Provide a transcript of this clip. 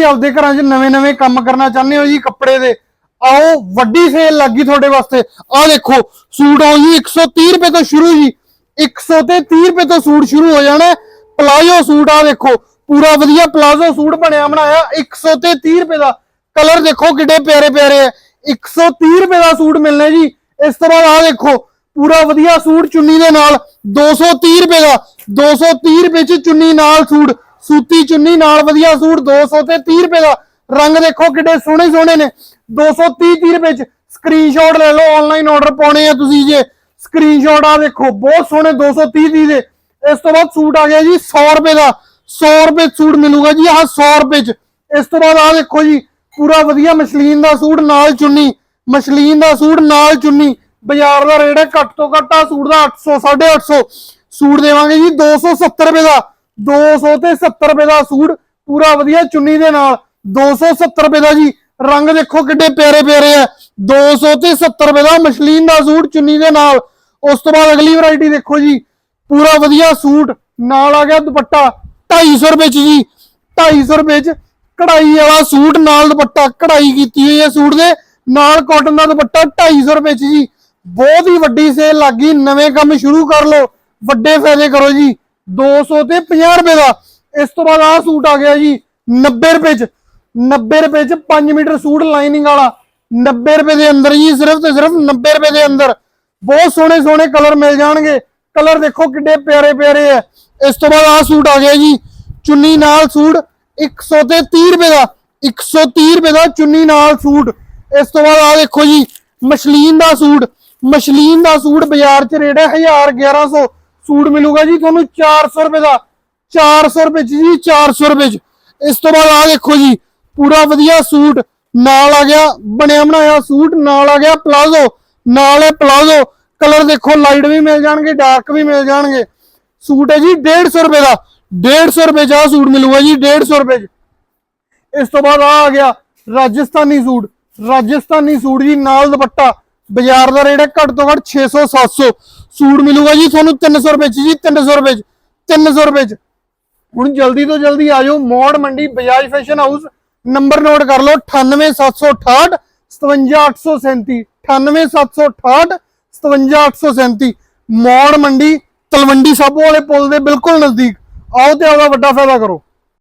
ਵੀ ਆਪਦੇ ਘਰਾਂ 'ਚ ਨਵੇਂ-ਨਵੇਂ ਕੰਮ ਕਰਨਾ ਚਾਹੁੰਦੇ ਹੋ ਜੀ ਕੱਪੜੇ ਦੇ, ਆਓ ਵੱਡੀ ਸੇਲ ਲੱਗੀ ਤੁਹਾਡੇ ਵਾਸਤੇ। ਆਹ ਦੇਖੋ, ਸੂਟ ਆਓ ਜੀ 130 ਰੁਪਏ ਤੋਂ ਸ਼ੁਰੂ ਜੀ। 100 ਤੇ 30 ਰੁਪਏ ਤੋਂ ਸੂਟ ਸ਼ੁਰੂ ਹੋ ਜਾਣਾ ਪਲਾਜ਼ੋ ਸੂਟ ਆ ਦੇਖੋ, ਪੂਰਾ ਵਧੀਆ ਪਲਾਜ਼ੋ ਸੂਟ ਬਣਿਆ ਬਣਾਇਆ 100 ਤੇ 30 ਰੁਪਏ ਦਾ। ਕਲਰ ਦੇਖੋ ਕਿੱਡੇ ਪਿਆਰੇ ਪਿਆਰੇ ਹੈ 130 ਰੁਪਏ ਦਾ ਸੂਟ ਮਿਲਣਾ ਜੀ। ਇਸ ਤੋਂ ਬਾਅਦ ਆ ਦੇਖੋ, ਪੂਰਾ ਵਧੀਆ ਸੂਟ ਚੁੰਨੀ ਦੇ ਨਾਲ 230 ਰੁਪਏ ਦਾ। 230 ਰੁਪਏ ਚ ਚੁੰਨੀ ਨਾਲ ਸੂਟ। ਸੂਤੀ ਚੁੰਨੀ ਨਾਲ ਵਧੀਆ ਸੂਟ 200 ਤੇ 30 ਰੁਪਏ ਦਾ। ਰੰਗ ਦੇਖੋ ਕਿੱਡੇ ਸੋਹਣੇ ਸੋਹਣੇ ਨੇ। 230 30 ਰੁਪਏ ਚ ਸਕਰੀਨਸ਼ਾਟ ਲੈ ਲਓ ਆਨਲਾਈਨ ਆਰਡਰ ਪਾਉਣੇ ਆ ਤੁਸੀਂ ਜੇ। ਸਕਰੀਨਸ਼ਾਟ ਆ ਦੇਖੋ, ਬਹੁਤ ਸੋਹਣੇ 230 30 ਦੇ। ਇਸ ਤੋਂ ਬਾਅਦ ਸੂਟ ਆ ਗਿਆ ਜੀ 100 ਰੁਪਏ ਦਾ। 100 ਰੁਪਏ ਸੂਟ ਮਿਲੂਗਾ ਜੀ, ਆਹ 100 ਰੁਪਏ ਚ। ਇਸ ਤੋਂ ਬਾਅਦ ਆ ਦੇਖੋ ਜੀ, ਪੂਰਾ ਵਧੀਆ ਮਸ਼ਲੀਨ ਦਾ ਸੂਟ, ਨਾਲ ਚੁੰਨੀ। ਮਸ਼ਲੀਨ ਦਾ ਸੂਟ, ਨਾਲ ਚੁੰਨੀ। ਬਾਜ਼ਾਰ ਦਾ ਰੇਟ ਹੈ ਘੱਟ ਤੋਂ ਘੱਟ ਆ ਸੂਟ ਦਾ 800 850 ਸੂਟ ਦੇਵਾਂਗੇ ਜੀ 270 ਰੁਪਏ ਦਾ। 200 ਤੇ 70 ਰੁਪਏ ਦਾ ਸੂਟ ਪੂਰਾ ਵਧੀਆ ਚੁੰਨੀ ਦੇ ਨਾਲ। 270 ਰੁਪਏ ਦਾ ਜੀ, ਰੰਗ ਦੇਖੋ ਕਿੱਡੇ ਪਿਆਰੇ ਪਿਆਰੇ ਆ। 200 ਤੇ 70 ਰੁਪਏ ਦਾ ਮਸ਼ਲੀਨ ਦਾ ਸੂਟ ਚੁੰਨੀ ਦੇ ਨਾਲ। ਉਸ ਤੋਂ ਬਾਅਦ ਅਗਲੀ ਵੈਰਾਈਟੀ ਦੇਖੋ ਜੀ, ਪੂਰਾ ਵਧੀਆ ਸੂਟ, ਨਾਲ ਆ ਗਿਆ ਦੁਪੱਟਾ। 250 ਰੁਪਏ ਚ ਜੀ 250 ਰੁਪਏ ਚ ਕਢਾਈ ਵਾਲਾ ਸੂਟ, ਨਾਲ ਦੁਪੱਟਾ ਕਢਾਈ ਕੀਤੀ ਹੋਈ ਹੈ ਸੂਟ ਦੇ। ਨਾਲ ਕਾਟਨ ਦਾ ਦੁਪੱਟਾ 250 ਰੁਪਏ ਚ ਜੀ। ਬਹੁਤ ਹੀ ਵੱਡੀ ਸੇਲ ਲੱਗੀ ਨਵੇਂ ਕੰਮ ਸ਼ੁਰੂ ਕਰ ਲਓ। ਵੱਡੇ ਫਾਇਦੇ ਕਰੋ ਜੀ। 200 ਤੇ 50 ਰੁਪਏ ਦਾ। ਇਸ ਤੋਂ ਬਾਅਦ ਆਹ ਸੂਟ ਆ ਗਿਆ ਜੀ 90 ਰੁਪਏ ਚ। 90 ਰੁਪਏ ਚ 5 ਮੀਟਰ ਸੂਟ ਲਾਈਨਿੰਗ ਵਾਲਾ। 90 ਰੁਪਏ ਦੇ ਅੰਦਰ ਜੀ, ਸਿਰਫ ਤੇ ਸਿਰਫ 90 ਰੁਪਏ ਦੇ ਅੰਦਰ। ਬਹੁਤ ਸੋਹਣੇ ਸੋਹਣੇ ਕਲਰ ਮਿਲ ਜਾਣਗੇ। ਕਲਰ ਦੇਖੋ ਕਿੱਡੇ ਪਿਆਰੇ ਪਿਆਰੇ ਆ। ਇਸ ਤੋਂ ਬਾਅਦ ਆਹ ਸੂਟ ਆ ਗਿਆ ਜੀ, ਚੁੰਨੀ ਨਾਲ ਸੂਟ। 100 ਤੇ 30 ਰੁਪਏ ਦਾ 130 ਰੁਪਏ ਦਾ ਚੁੰਨੀ ਨਾਲ ਸੂਟ। ਇਸ ਤੋਂ ਬਾਅਦ ਆ ਦੇਖੋ ਜੀ, ਮਸ਼ਲੀਨ ਦਾ ਸੂਟ। ਮਸ਼ਲੀਨ ਦਾ ਸੂਟ ਬਾਜ਼ਾਰ 'ਚ ਰੇਟ ਹੈ 1000 1100 ਸੂਟ ਮਿਲੂਗਾ ਜੀ ਤੁਹਾਨੂੰ 400 ਰੁਪਏ ਦਾ 400 ਰੁਪਏ 'ਚ ਜੀ 400 ਰੁਪਏ 'ਚ। ਇਸ ਤੋਂ ਬਾਅਦ ਆ ਦੇਖੋ ਜੀ, ਪੂਰਾ ਵਧੀਆ ਸੂਟ, ਨਾਲ ਆ ਗਿਆ, ਬਣਿਆ ਬਣਾਇਆ ਸੂਟ, ਨਾਲ ਆ ਗਿਆ ਪਲਾਜ਼ੋ, ਨਾਲ ਹੈ ਪਲਾਜ਼ੋ। ਕਲਰ ਦੇਖੋ, ਲਾਈਟ ਵੀ ਮਿਲ ਜਾਣਗੇ, ਡਾਰਕ ਵੀ ਮਿਲ ਜਾਣਗੇ। ਸੂਟ ਹੈ ਜੀ 150 ਰੁਪਏ ਦਾ 150 ਰੁਪਏ 'ਚ ਆਹ ਸੂਟ ਮਿਲੂਗਾ ਜੀ 150 ਰੁਪਏ 'ਚ। ਇਸ ਤੋਂ ਬਾਅਦ ਆ ਆ ਗਿਆ, ਰਾਜਸਥਾਨੀ ਸੂਟ ਰਾਜਸਥਾਨੀ ਸੂਟ ਜੀ, ਨਾਲ ਦੁਪੱਟਾ। ਬਾਜ਼ਾਰ ਦਾ ਰੇਟ ਹੈ ਘੱਟ ਤੋਂ ਘੱਟ 600 700 ਸੂਟ ਮਿਲੂਗਾ ਜੀ ਤੁਹਾਨੂੰ 300 ਰੁਪਏ 'ਚ ਜੀ 300 ਰੁਪਏ 'ਚ 300 ਰੁਪਏ 'ਚ। ਹੁਣ ਜਲਦੀ ਤੋਂ ਜਲਦੀ ਆ ਜਾਓ, Maur Mandi Bajaj fashion house, number note ਕਰ ਲਓ 98768 57837 98768 57837 ਮੋੜ ਮੰਡੀ ਤਲਵੰਡੀ ਸਾਬੋ ਵਾਲੇ ਪੁਲ ਦੇ ਬਿਲਕੁਲ ਨਜ਼ਦੀਕ। ਆਓ ਤੇ ਆਪਦਾ ਵੱਡਾ ਫਾਇਦਾ ਕਰੋ।